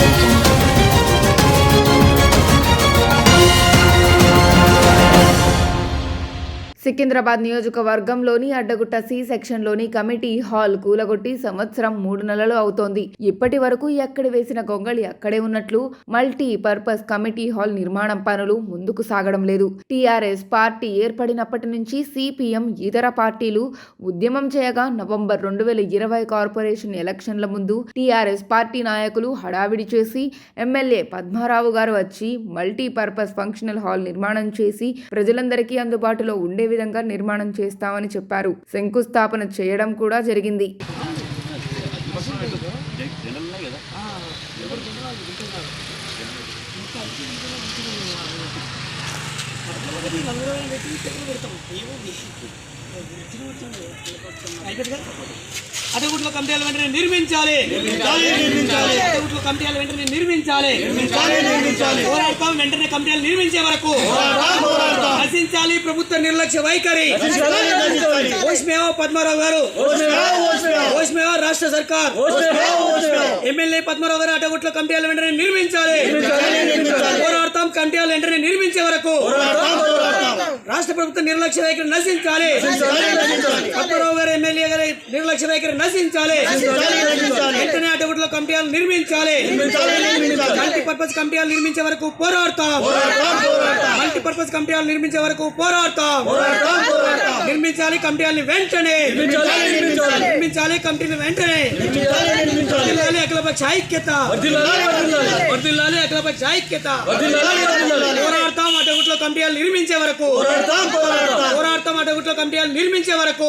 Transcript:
Thank you. Secunderabad నియోజకవర్గంలోని Addagutta C సెక్షన్లోని committee hall కూలగొట్టి సంవత్సరం మూడు నెలలు అవుతోంది. ఇప్పటి వరకు ఎక్కడ వేసిన గొంగళి అక్కడే ఉన్నట్లు మల్టీ పర్పస్ కమిటీ హాల్ నిర్మాణం పనులు ముందుకు సాగడం లేదు. టీఆర్ఎస్ పార్టీ ఏర్పడినప్పటి నుంచి సిపిఎం ఇతర పార్టీలు ఉద్యమం చేయగా నవంబర్ రెండు వేల ఇరవై కార్పొరేషన్ ఎలక్షన్ల ముందు టీఆర్ఎస్ పార్టీ నాయకులు హడావిడి చేసి ఎమ్మెల్యే పద్మారావు గారు వచ్చి మల్టీ పర్పస్ ఫంక్షనల్ హాల్ నిర్మాణం చేసి ప్రజలందరికీ అందుబాటులో ఉండే విధంగా నిర్మాణం చేస్తామని చెప్పారు. శంకుస్థాపన చేయడం కూడా జరిగింది. కమిటీల వెంటనే నిర్మించాలి. కమిటీల వెంటనే నిర్మించాలి. పోరాడతాం వెంటనే కమిటీలు నిర్మించే వరకు నశించాలి ప్రభుత్వ నిర్లక్ష్య వైఖరి. ఓష్మేవా పద్మారావు గారు? ఓష్మేవా రాష్ట్ర సర్కార్? ఎమ్మెల్యే పద్మారావు గారు అడగుట్లో కమిటీల వెంటనే నిర్మించాలి. పోరాడతాం కమిటీలు వెంటనే నిర్మించే వరకు. రాష్ట్ర ప్రభుత్వ నిర్లక్ష్య వైఖరి నశించాలి. పద్మారావు గారు ఎమ్మెల్యే గారి నిర్లక్ష్య వైఖరి నశించాలి. వెంటనే అడ్డగుట్లో కమిటీలు నిర్మించాలి. పర్పస్ కమిటీలు నిర్మించే వరకు పోరాడతాం. మల్టీ పర్పస్ కమిటీలు నిర్మించే వరకు పోరాడతాం నిర్మించాలి కమిటీలను వెంటనే. నిర్మించాలి కమిటీలు వెంటనే. వర్ధిల్లాలి అఖిలపక్ష ఐక్యత. వర్ధిల్లాలి అఖిలపక్ష ఐక్యత. పోరాడతాం అడ్డగుట్లో కమిటీలు నిర్మించే వరకు. పోరాడతాం అడ్డగుట్లో కమిటీలు నిర్మించే వరకు.